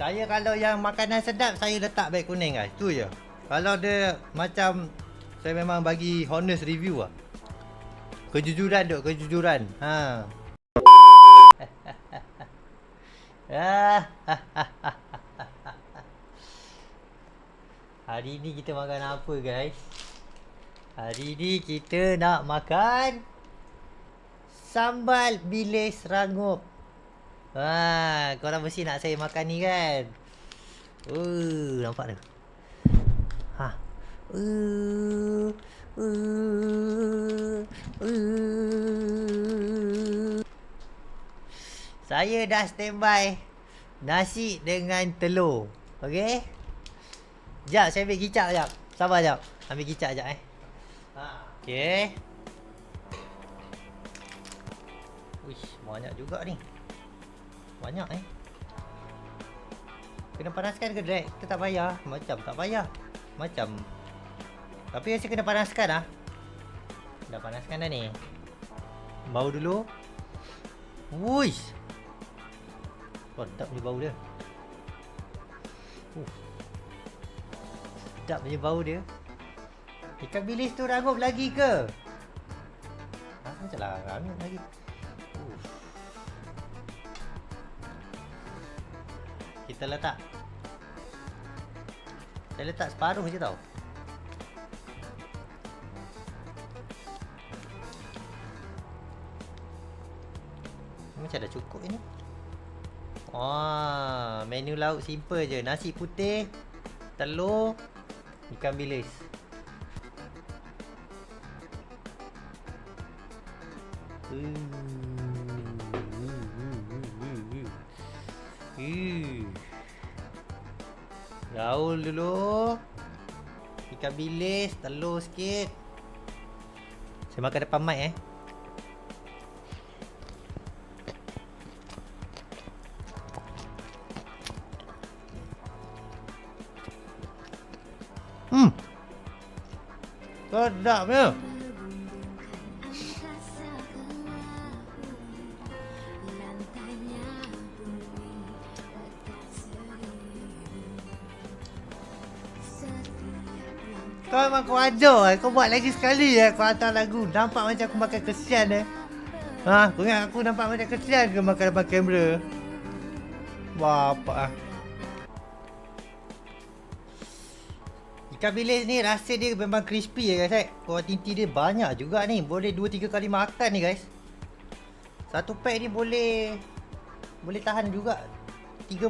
Saya kalau yang makanan sedap saya letak beg kuning guys. Tu je. Kalau dia macam saya memang bagi honest review lah. Kejujuran duk, kejujuran. Ha. Ah. Hari ni kita makan apa guys? Hari ni kita nak makan sambal bilis rangup. Ha, korang mesti nak saya makan ni kan? Uh, nampak tu. Ha. Uh, uh, uh. Saya dah standby nasi dengan telur. Okey? Jap, saya ambil kicap jap. Sabar jap. Ambil kicap jap eh. Ha, okey. Wish, banyak juga ni. Banyak eh. Kena panaskan ke direct? Kita tak payah. Macam tak payah. Macam. Tapi rasa kena panaskan ah. Dah panaskan dah ni. Bau dulu. Wuish. Sedap punya bau dia. Uh. Sedap punya bau dia. Ikan bilis tu rangup lagi ke? Ah, macam lah rangup lagi. Uh. Kita letak. Saya letak separuh je tau. Macam dah cukup ni. Wah, menu lauk simple je. Nasi putih, telur, ikan bilis. Gaul dulu. Ikan bilis, telur sikit. Saya makan depan mic eh. Hmm. Sedapnya. Kau memang kau ajar eh. Kau buat lagi sekali eh. Kau hantar lagu. Nampak macam aku makan kesian eh. Ha? Kau ingat aku nampak macam kesian ke makan depan kamera? Wah, apa ah. Ikan bilis ni rasa dia memang crispy ya guys eh. Kuantiti dia banyak juga ni. Boleh 2-3 kali makan ni guys. Satu pack ni boleh boleh tahan juga 30